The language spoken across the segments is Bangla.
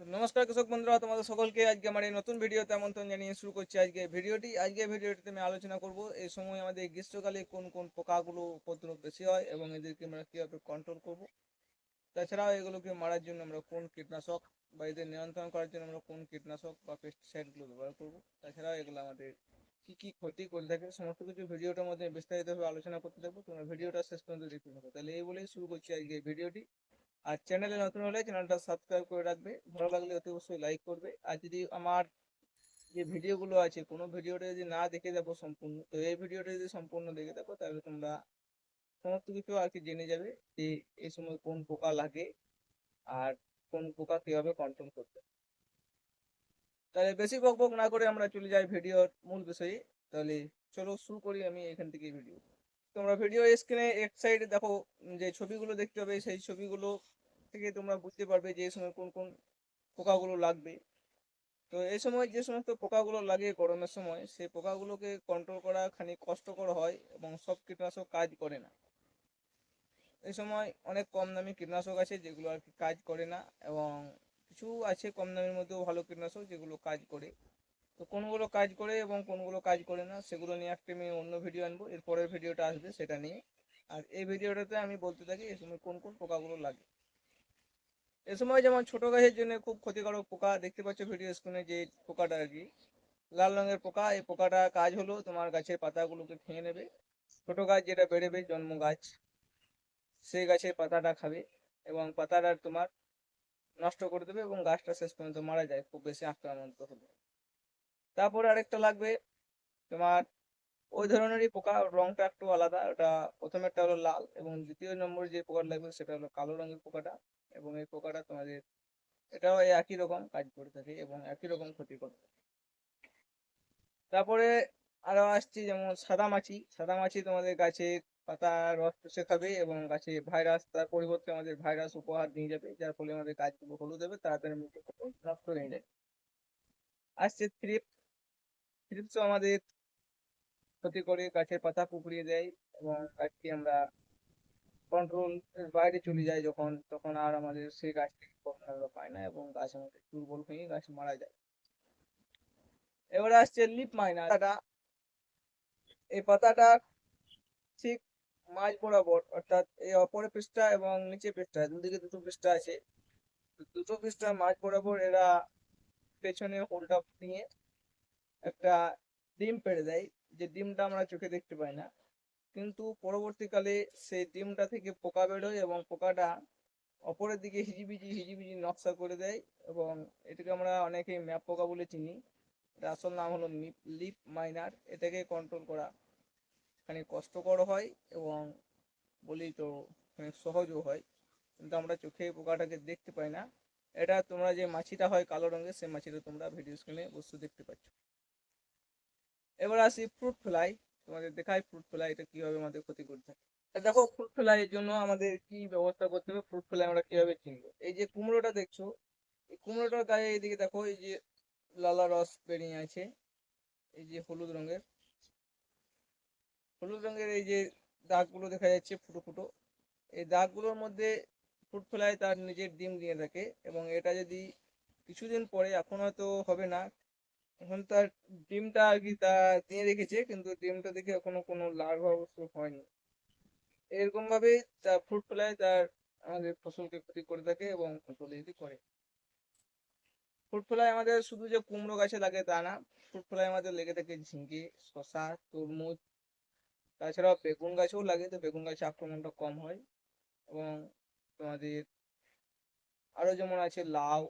নমস্কার কৃষক বন্ধুরা, তোমাদের সকলকে আজকে আমার এই নতুন ভিডিওতে আমন্ত্রণ জানিয়ে শুরু করছি আজকে ভিডিওটি। আজকে ভিডিওটিতে আমি আলোচনা করব এই সময় আমাদের গ্রীষ্মকালে কোন কোন পোকাগুলো উপদ্রব বেশি হয় এবং এদেরকে আমরা কীভাবে কন্ট্রোল করব। তাছাড়াও এগুলোকে মারার জন্য আমরা কোন কীটনাশক বা এদের নিয়ন্ত্রণ করার জন্য আমরা কোন কীটনাশক বা পেস্টিসাইডগুলো ব্যবহার করব। তাছাড়াও এগুলো আমাদের কি কি ক্ষতি করে থাকে সমস্ত কিছু ভিডিওটার মধ্যে বিস্তারিতভাবে আলোচনা করতে থাকব। তোমরা ভিডিওটা শেষ পর্যন্ত দেখতে থাকো। তাহলে এই বলেই শুরু করছি আজকে ভিডিওটি। আর চ্যানেলে নতুন হলে চ্যানেলটা সাবস্ক্রাইব করে রাখবে। ভালো অবশ্যই লাইক করবে। আর যদি আমার যে ভিডিওগুলো আছে, কোনো ভিডিওটা যদি না দেখে দেখো সম্পূর্ণ, তো এই ভিডিওটা যদি সম্পূর্ণ দেখে দেখো, তাহলে তোমরা সমস্ত কিছু আর কি জেনে যাবে যে এই সময় কোন পোকা লাগে আর কোন পোকা কীভাবে কন্ট্রোল করতে তাহলে বেশি বক বক না করে আমরা চলে যাই ভিডিওর মূল বিষয়ে। তাহলে চলো শুরু করি আমি এখান থেকে ভিডিও তোমরা ভিডিও স্ক্রিনে এক সাইডে দেখো, যে ছবিগুলো দেখতে হবে, সেই ছবিগুলো থেকে তোমরা বুঝতে পারবে যে এই সময় কোন কোন পোকাগুলো লাগবে। তো এই সময় যে সমস্ত পোকাগুলো লাগে গরমের সময়, সেই পোকাগুলোকে কন্ট্রোল করা খানিক কষ্টকর হয় এবং সব কীটনাশক কাজ করে না। এই সময় অনেক কম দামি কীটনাশক আছে যেগুলো আর কি কাজ করে না এবং কিছু আছে কম দামের মধ্যেও ভালো কীটনাশক যেগুলো কাজ করে। তো কোনগুলো কাজ করে এবং কোনগুলো কাজ করে না, সেগুলো নিয়ে একটা আমি অন্য ভিডিও আনব, এর পরের ভিডিওটা আসবে সেটা নিয়ে। আর এই ভিডিওটাতে আমি বলতে থাকি এই সময় কোন কোন পোকাগুলো লাগে। এ সময় যেমন ছোট গাছের জন্য খুব ক্ষতিকারক পোকা, দেখতে পাচ্ছ ভিডিও স্ক্রিনে যে পোকাটা আর কি। লাল রঙের পোকা, এই পোকাটা কাজ হলো তোমার গাছের পাতাগুলোকে খেয়ে নেবে। ছোট গাছ যেটা বেড়েবে জন্ম গাছ সেই গাছের পাতাটা খাবে এবং পাতাটা তোমার নষ্ট করে দেবে এবং গাছটা শেষ পর্যন্ত মারা যায়, খুব বেশি আক্রান্ত হলে তারপরে আরেকটা লাগবে, তোমার ওই ধরনেরই পোকা, রংটা একটু আলাদা, ওটা প্রথমেরটা হলো লাল এবং দ্বিতীয় নম্বর যে পোকাটা লাগবে সেটা হলো কালো রঙের পোকাটা। এবং এই পোকাটা তোমাদের, এটাও একই রকম কাজ করে থাকে এবং একই রকম ক্ষতি করে। তারপরে আরও আসছে যেমন সাদা মাছি। সাদা মাছি তোমাদের গাছে পাতা, রস চুষে খাবে এবং গাছে ভাইরাস, তার পরিবর্তে আমাদের ভাইরাস উপহার নিয়ে যাবে যার ফলে আমাদের গাছগুলো হলুদ হবে, তাড়াতাড়ি নষ্ট হয়ে যাবে। আসছে থ্রিপ। থ্রিপসও আমাদের ক্ষতি করে, গাছের পাতা কুকড়িয়ে দেয় এবং গাছকে আমরা কন্ট্রোল বাইরে চলে যায় যখন, তখন আর আমাদের সেই গাছ থেকে ফলন আমরা পাই না এবং গাছ আমাদের দুর্বল হয়ে গাছ মারা যায়। এবারে আসছে লিপ মাইনার পাতাটা, এই পাতাটা ঠিক মাঝ বরাবর, অর্থাৎ এই অপরের পৃষ্ঠা এবং নিচে পৃষ্ঠা, দুদিকে দুটো পৃষ্ঠা আছে। দুটো পৃষ্ঠা মাঝ বরাবর এরা পেছনে হোলটা নিয়ে একটা ডিম পেড়ে দেয়। যে ডিমটা আমরা চোখে দেখতে পাই না। কিন্তু পরবর্তীকালে সেই ডিমটা থেকে পোকা বেরোয় এবং পোকাটা অপরের দিকে হিজিবিজি হিজিবিজি নকশা করে দেয় এবং এটাকে আমরা অনেকেই ম্যাপ পোকা বলে চিনি। এর আসল নাম হলো লিপ মাইনার। এটাকে কন্ট্রোল করা খানিক কষ্টকর হয় এবং বলি তো খানিক সহজও হয়। কিন্তু আমরা চোখে পোকাটাকে দেখতে পাই না। এটা তোমরা যে মাছিটা হয় কালো রঙের, সেই মাছিটা তোমরা ভিডিও স্ক্রিনে বস্তু দেখতে পাচ্ছ। এবার আসি ফ্রুট ফ্লাই তোমাদের দেখায় ফ্রুট ফ্লাই এটা কীভাবে আমাদের ক্ষতি করে থাকে দেখো ফ্রুট ফ্লাই এর জন্য আমাদের কি ব্যবস্থা করতে হবে? ফ্রুট ফ্লাই আমরা কীভাবে চিনবো? এই যে কুমড়োটা দেখছ, এই কুমড়োটার গায়ে এইদিকে দেখো, এই যে লালা রস বেরিয়ে আছে, এই যে হলুদ রঙের। হলুদ রঙের এই যে দাগগুলো দেখা যাচ্ছে ফুটো ফুটো। এই দাগগুলোর মধ্যে ফ্রুট ফ্লাই তার নিজের ডিম দিয়ে থাকে এবং এটা যদি কিছুদিন পরে, এখন হয়তো হবে না এখন তার ডিমটা আর কি তা দিয়ে রেখেছে, কিন্তু ডিমটা দেখে এখনও কোনো লার্ভা অবশ্য হয়নি। এরকম ভাবে তা ফ্রুট ফ্লাই তার আমাদের ফসলকে ক্ষতি করে থাকে এবং ফসল করে। ফ্রুট ফ্লাই আমাদের শুধু যে কুমড়ো গাছে লাগে তা না ফ্রুট ফ্লাই আমাদের লেগে থাকে ঝিঙ্গে, শসা, তরমুজ, তাছাড়াও বেগুন গাছেও লাগে, তো বেগুন গাছে আক্রমণটা কম হয়। এবং তোমাদের আরও যেমন আছে লাউ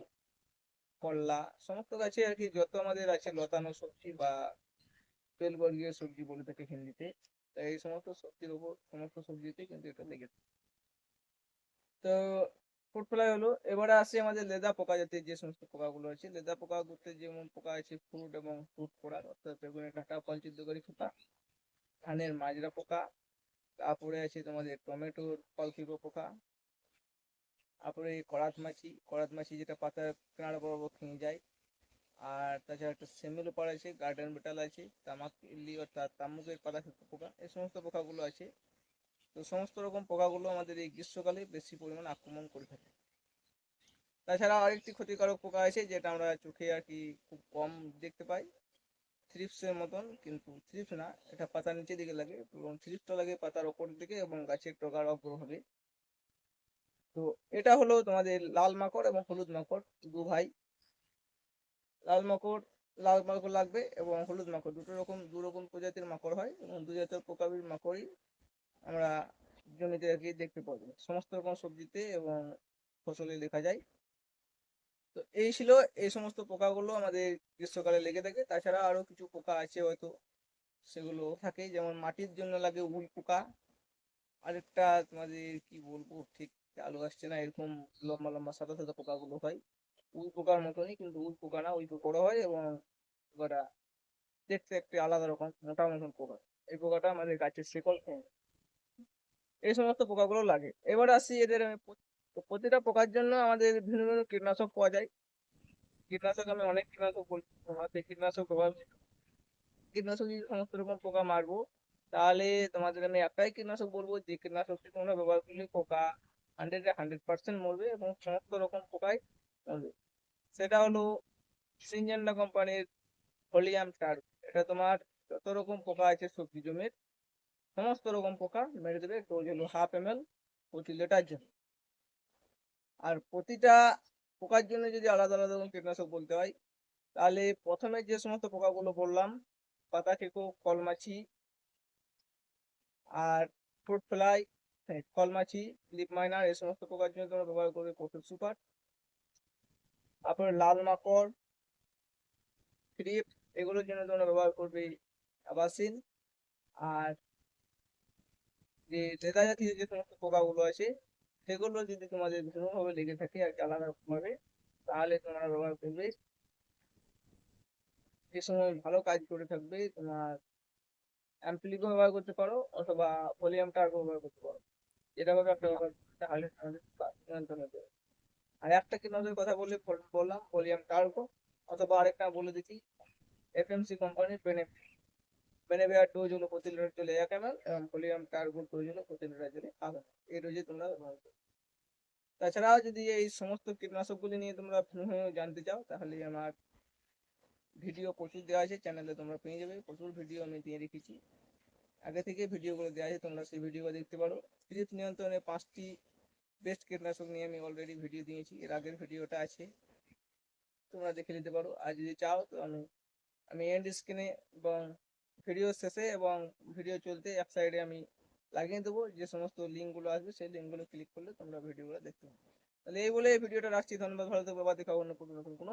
করলা, সমস্ত গাছে আর কি যত আমাদের আছে লতানো সবজি বা তেলবর্গীয় সবজি বলে থাকে হিন্দিতে, তাই এই সমস্ত সবজির উপর সমস্ত সবজিতে কিন্তু এটা লেগে তো ফ্রুট ফ্লাই হলো, এবারে আসে আমাদের লেদা পোকা জাতীয় যে সমস্ত পোকাগুলো আছে, লেদা পোকা করতে যেমন পোকা আছে ফ্রুট এবং ফ্রুট পোড়া, অর্থাৎ বেগুনের ডাঁটা, ফল ছিদ্রকারী পোকা ধানের মাজরা পোকা, তারপরে আছে তোমাদের টমেটোর, ফল পোকা তারপরে করাত মাছি করাত মাছি যেটা পাতার কিনারা বরাবর খেয়ে যায়। আর তাছাড়া একটা সেমিলোপার আছে গার্ডেন বেটাল আছে, তামাক অর্থাৎ তামুকের পাতা পোকা, এই সমস্ত পোকাগুলো আছে। তো সমস্ত রকম পোকাগুলো আমাদের এই গ্রীষ্মকালে বেশি পরিমাণে আক্রমণ করে থাকে। তাছাড়া আরেকটি ক্ষতিকারক পোকা আছে, যেটা আমরা চোখে আর কি খুব কম দেখতে পাই। থ্রিপসের মতন, কিন্তু থ্রিপস না, এটা পাতার নিচে দিকে লাগে এবং থ্রিপসটা লাগে পাতার ওপর দিকে এবং গাছের টগার অগ্রভাগে তো এটা হলো তোমাদের লাল মাকড় এবং হলুদ মাকড়, দু ভাই। লাল মাকড় লাল মাকড় লাগবে এবং হলুদ মাকড়। দুটো রকম, দু রকম প্রজাতির মাকড় হয় এবং দু জাতের প্রকারের মাকড়ই আমরা জমিতে আর কি দেখতে পাবো। সমস্ত রকম সবজিতে এবং ফসলে দেখা যায়। তো এই ছিল এই সমস্ত পোকাগুলো আমাদের গ্রীষ্মকালে লেগে থাকে। তাছাড়া আরও কিছু পোকা আছে হয়তো, সেগুলো থাকে। যেমন মাটির জন্য লাগে উল পোকা। আরেকটা তোমাদের কি বলব ঠিক আলু আসছে না, এরকম লম্বা লম্বা সাদা সাদা পোকাগুলো হয়। উল পোকার মতনই, কিন্তু উল পোকা না, ওই পোকাটা হয় এবং পোকাটা দেখতে একটু আলাদা রকম, মোটা মতন পোকা। এই পোকাটা আমাদের গাছের শিকল। এই সমস্ত পোকাগুলো লাগে। এবার আসি এদের প্রতিটা পোকার জন্য আমাদের বিভিন্ন ধরনের কীটনাশক পাওয়া যায়। কীটনাশক আমি অনেক কীটনাশক বলছি সেই কীটনাশক ব্যবহার কীটনাশক সমস্ত রকম পোকা মারবো, তাহলে তোমাদের আমি একটাই কীটনাশক বলব। যে কীটনাশকটি তোমরা ব্যবহার করলে পোকা হান্ড্রেড হান্ড্রেড পার্সেন্ট মরবে এবং সমস্ত রকম পোকাই মরবে। সেটা হলো সিনজেন্ডা কোম্পানির ফলিয়াম টার এটা তোমার যত রকম পোকা আছে সবজি জমির, সমস্ত রকম পোকা মেরে দেবে। ডোজ হলো হাফ এম এল প্রতি লিটার জন্য আর প্রতিটা পোকার জন্য যদি আলাদা আলাদা রকম কীটনাশক বলতে হয়, তাহলে প্রথমে যে সমস্ত পোকাগুলো বললাম, পাতা খেকো কলমাছি আর ফ্রুট ফ্লাই কলমাছি লিপ মাইনার এই সমস্ত পোকার জন্য তোমরা ব্যবহার করবে প্রচুর সুপার। তারপরে লাল মাকড়, ক্রিপ, এগুলোর জন্য তোমরা ব্যবহার করবে আবাসিন আর যে লেদা জাতীয় যে সমস্ত পোকাগুলো আছে, সেগুলো যদি তোমাদের ভীষণভাবে লেগে থাকে আর কি আলাদা ভাবে তাহলে তোমরা ব্যবহার করবে। যে সময় ভালো কাজ করে থাকবে, তোমার অ্যাম্পলিকো ব্যবহার করতে পারো, অথবা ভলিউম টার্গো ব্যবহার করতে পারো। ভাবে একটা তাহলে নিয়ন্ত্রণ। আর একটা কীটনাশকের কথা বলে বললাম ভলিউম টার্গো অথবা আরেকটা বলে দিচ্ছি এফএমসি কোম্পানির বেনে বেনেভিয়ার ডোজ হলো প্রতি লিটার জলে এক এম এবং ভলিউম টার্গো ডোজ হলো প্রতি লিটার হাফ এম এই ডোজে তোমরা ব্যবহার করো। তাছাড়াও যদি এই সমস্ত কীটনাশকগুলি নিয়ে তোমরা জানতে চাও, তাহলে আমার ভিডিও প্রচুর দেওয়া আছে চ্যানেলে তোমরা পেয়ে যাবে। প্রচুর ভিডিও আমি দিয়ে রেখেছি। আগে থেকে ভিডিওগুলো দেওয়া আছে, তোমরা সেই ভিডিওগুলো দেখতে পারো। স্লিপ নিয়ন্ত্রণে পাঁচটি বেস্ট কীটনাশক নিয়ে আমি অলরেডি ভিডিও দিয়েছি, এর আগের ভিডিওটা আছে, তোমরা দেখে নিতে পারো। আর যদি চাও তো আমি আমি এন্ড স্ক্রিনে এবং ভিডিও শেষে এবং ভিডিও চলতে এক সাইডে আমি লাগিয়ে দেবো, যে সমস্ত লিঙ্কগুলো আসবে, সেই লিঙ্কগুলো ক্লিক করলে তোমরা ভিডিওগুলো দেখতে পাবে তাহলে এই বলে ভিডিওটা রাখছি, ধন্যবাদ, ভালো থাকবে বা দেখা অন্য কোনো নতুন কোনো